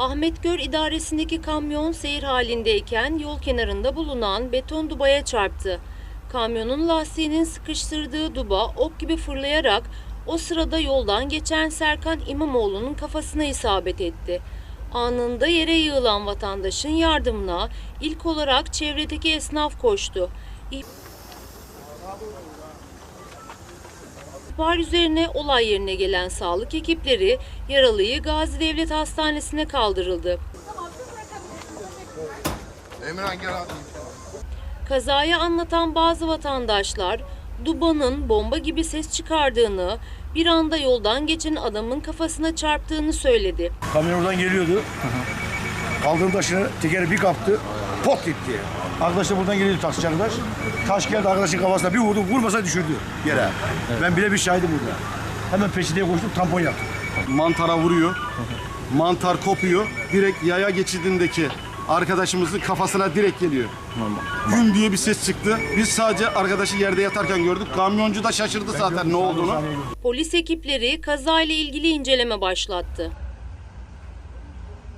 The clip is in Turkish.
Ahmet Gör idaresindeki kamyon seyir halindeyken yol kenarında bulunan beton dubaya çarptı. Kamyonun lastiğinin sıkıştırdığı duba ok gibi fırlayarak o sırada yoldan geçen Serkan İmamoğlu'nun kafasına isabet etti. Anında yere yığılan vatandaşın yardımına ilk olarak çevredeki esnaf koştu. İhbar üzerine olay yerine gelen sağlık ekipleri yaralıyı Gazi Devlet Hastanesi'ne kaldırıldı. Emirhan gel abi. Kazayı anlatan bazı vatandaşlar dubanın bomba gibi ses çıkardığını, bir anda yoldan geçen adamın kafasına çarptığını söyledi. Kamyon oradan geliyordu. Kaldırım taşını tekeri bir kaptı. Pot gitti. Arkadaş da buradan geliyordu taksici arkadaş. Taş geldi arkadaşın kafasına bir vurdu. Vurmasa düşürdü yere. Ben bile bir şahidim burada. Hemen peşine koştum tampon yaptım. mantara vuruyor. Mantar kopuyor. Direkt yaya geçidindeki arkadaşımızın kafasına direkt geliyor. Güm diye bir ses çıktı. Biz sadece arkadaşı yerde yatarken gördük. Kamyoncu da şaşırdı zaten ne olduğunu. Polis ekipleri kazayla ilgili inceleme başlattı.